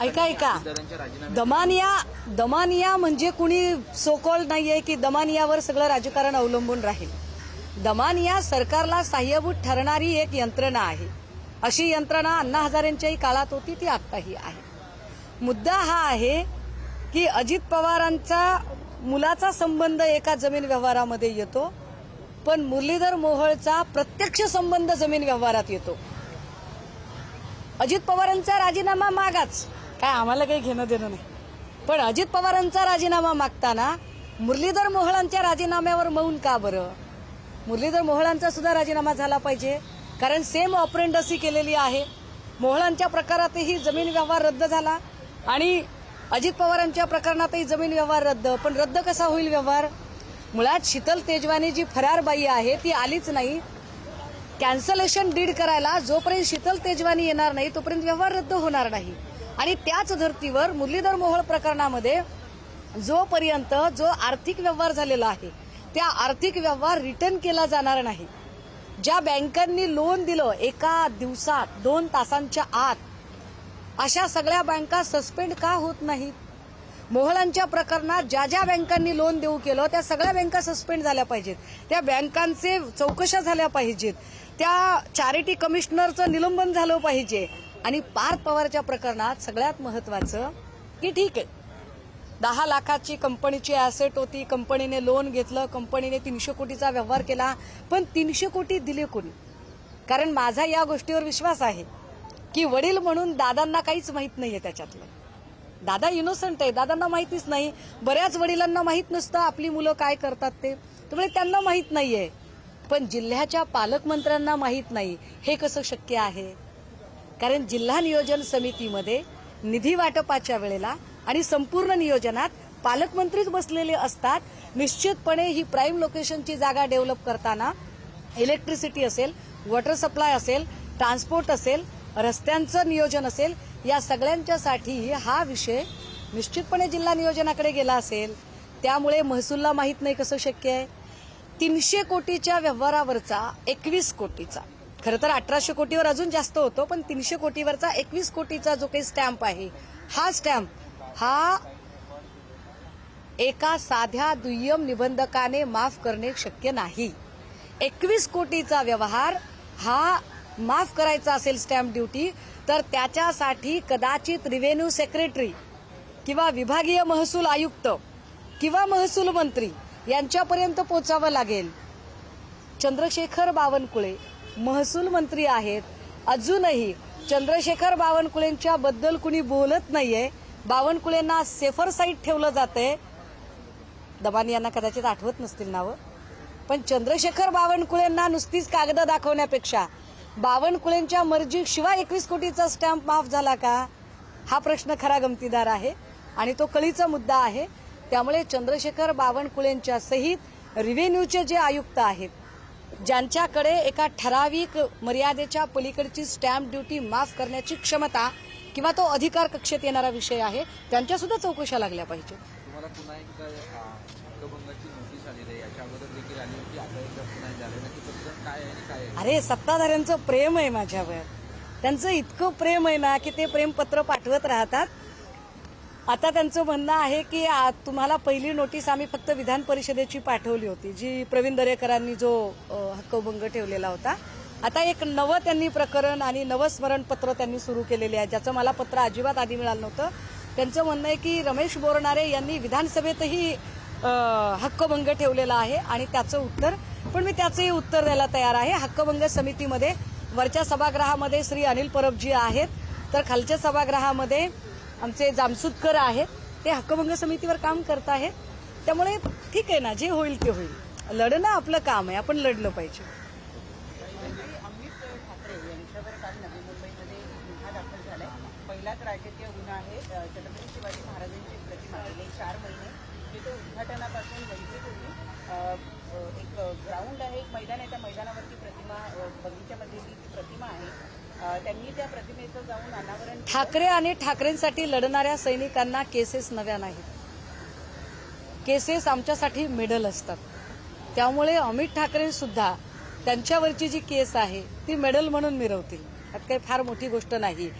ऐका ऐका. दमानिया दमानिया म्हणजे कुणी सोकॉल नाहीये की दमानियावर सगळं राजकारण अवलंबून राहील. दमानिया सरकारला साह्यभूत ठरणारी एक यंत्रणा आहे. अशी यंत्रणा अण्णा हजारेंच्याही काळात होती ती आत्ताही आहे. मुद्दा हा आहे की अजित पवारांचा मुलाचा संबंध एका जमीन व्यवहारामध्ये येतो पण मुरलीधर मोहोळचा प्रत्यक्ष संबंध जमीन व्यवहारात येतो. अजित पवारांचा राजीनामा मागाच. काय आम्हाला काही घेणं देणं नाही. पण अजित पवारांचा राजीनामा मागताना मुरलीधर मोहळांच्या राजीनाम्यावर मौन का बरं? मुरलीधर मोहळांचा सुद्धा राजीनामा झाला पाहिजे. कारण सेम ऑपरेंडसी केलेली आहे. मोहळांच्या प्रकारातही जमीन व्यवहार रद्द झाला आणि अजित पवारांच्या प्रकरणातही जमीन व्यवहार रद्द. पण रद्द कसा होईल व्यवहार? मुळात शीतल तेजवानी जी फरार बाई आहे ती आलीच नाही. कॅन्सलेशन डीड करायला जोपर्यंत शीतल तेजवानी येणार नाही तोपर्यंत व्यवहार रद्द होणार नाही. आणि त्याच धर्तीवर मुरलीधर मोहोळ प्रकरणामध्ये जोपर्यंत जो आर्थिक व्यवहार झालेला आहे त्या आर्थिक व्यवहार रिटर्न केला जाणार नाही. ज्या बँकांनी लोन दिलं एका दिवसात दोन तासांच्या आत अशा सगळ्या बँका सस्पेंड का होत नाहीत? मोहळांच्या प्रकरणात ज्या ज्या बँकांनी लोन देऊ केलं त्या सगळ्या बँका सस्पेंड झाल्या पाहिजेत. त्या बँकांचे चौकशा झाल्या पाहिजेत. त्या चॅरिटी कमिशनरचं निलंबन झालं पाहिजे. आणि पार्थ पवारच्या प्रकरणात सगळ्यात महत्वाचं की ठीक आहे. दहा लाखाची कंपनीची ऍसेट होती कंपनीने लोन घेतलं कंपनीने तीनशे कोटीचा व्यवहार केला पण तीनशे कोटी दिले कोणी? कारण माझा या गोष्टीवर विश्वास आहे की वडील म्हणून दादांना काहीच माहीत नाहीये त्याच्यातलं. दादा इनोसंट आहे दादांना माहितीच नाही. बऱ्याच वडिलांना माहीत नसतं आपली मुलं काय करतात ते. त्यामुळे त्यांना माहीत नाहीये. पण जिल्ह्याच्या पालकमंत्र्यांना माहीत नाही. हे कसं शक्य आहे? कारण जिल्हा नियोजन समितीमध्ये निधी वाटपाच्या वेळेला आणि संपूर्ण नियोजनात पालकमंत्रीच बसलेले असतात. निश्चितपणे ही प्राईम लोकेशनची जागा डेव्हलप करताना इलेक्ट्रिसिटी असेल वॉटर सप्लाय असेल ट्रान्सपोर्ट असेल रस्त्यांचं नियोजन असेल या सगळ्यांच्यासाठी हा विषय निश्चितपणे जिल्हा नियोजनाकडे गेला असेल. त्यामुळे महसूलला माहीत नाही कसं शक्य आहे. तीनशे कोटीच्या व्यवहारावरचा एकवीस कोटीचा. खरं तर अठराशे कोटीवर अजून जास्त होतो पण तीनशे कोटीवरचा एकवीस कोटीचा जो काही स्टॅम्प आहे हा स्टॅम्प हा एका साध्या दुय्यम निबंधकाने माफ करणे शक्य नाही. एकवीस कोटीचा व्यवहार हा माफ करायचा असेल स्टॅम्प ड्युटी तर त्याच्यासाठी कदाचित रिव्हेन्यू सेक्रेटरी किंवा विभागीय महसूल आयुक्त किंवा महसूल मंत्री यांच्यापर्यंत पोचावं लागेल. चंद्रशेखर बावनकुळे महसूल मंत्री आहेत. अजूनही चंद्रशेखर बावनकुळेंच्या बद्दल कुणी बोलत नाहीये. बावनकुळेंना सेफर साईड ठेवलं जाते दबानी यांना कदाचित आठवत नसतील नावं. पण चंद्रशेखर बावनकुळेंना नुसतीच कागद दाखवण्यापेक्षा बावनकुळेंच्या मर्जी शिवाय एकवीस कोटीचा स्टॅम्प माफ झाला का? हा प्रश्न खरा गमतीदार आहे आणि तो कळीचा मुद्दा आहे. त्यामुळे चंद्रशेखर बावनकुळेंच्या सहित रिव्हेन्यूचे जे आयुक्त आहेत ज्यांच्याकडे एका ठराविक मर्यादेच्या पलीकडची स्टॅम्प ड्युटी माफ करण्याची क्षमता किंवा तो अधिकार कक्षेत येणारा विषय आहे त्यांच्या सुद्धा चौकशा लागल्या पाहिजे. अरे सत्ताधाऱ्यांचं प्रेम आहे माझ्यावर. त्यांचं इतकं प्रेम आहे ना की ते प्रेमपत्र पाठवत राहतात. आता त्यांचं म्हणणं आहे की आ, तुम्हाला पहिली नोटीस आम्ही फक्त विधान परिषदेची पाठवली होती जी प्रवीण दरेकरांनी जो हक्कभंग ठेवलेला होता. आता एक नवं त्यांनी प्रकरण आणि नवं स्मरणपत्र त्यांनी सुरू केलेले आहे ज्याचं मला पत्र अजिबात आधी मिळालं नव्हतं. त्यांचं म्हणणं आहे की रमेश बोरणारे यांनी विधानसभेतही हक्कभंग ठेवलेला आहे आणि त्याचं उत्तर पण मी त्याचंही उत्तर द्यायला तयार आहे. हक्कभंग समितीमध्ये वरच्या सभागृहामध्ये श्री अनिल परबजी आहेत तर खालच्या सभागृहामध्ये आमचे जामसुदकर आहेत. ते हक्कभंग समितीवर काम करत आहेत. त्यामुळे ठीक आहे ना जे होईल ते होईल. लढणं आपलं काम आहे आपण लढलं पाहिजे. अमित ठाकरे यांच्यावर काल मुंबईमध्ये गुन्हा दाखल झालाय पहिलाच राजकीय गुन्हा आहे अ, छत्रपती शिवाजी महाराजांची प्रतिमा गेले चार महिने जिथे उद्घाटनापासून वैद्यपूर्वी एक ग्राउंड आहे एक मैदान आहे. त्या मैदानावरती प्रतिमा अ, बगीच्यामध्ये ती प्रतिमा आहे त्यांनी त्या प्रतिमेचं जाऊन अनावरण ठाकरे आणि ठाकरेंसाठी लढणाऱ्या सैनिकांना केसेस नव्या नाहीत. केसेस आमच्यासाठी मेडल असतात. त्यामुळे अमित ठाकरे सुद्धा त्यांच्यावरची जी केस आहे ती मेडल म्हणून मिरवतील. त्यात काही फार मोठी गोष्ट नाही.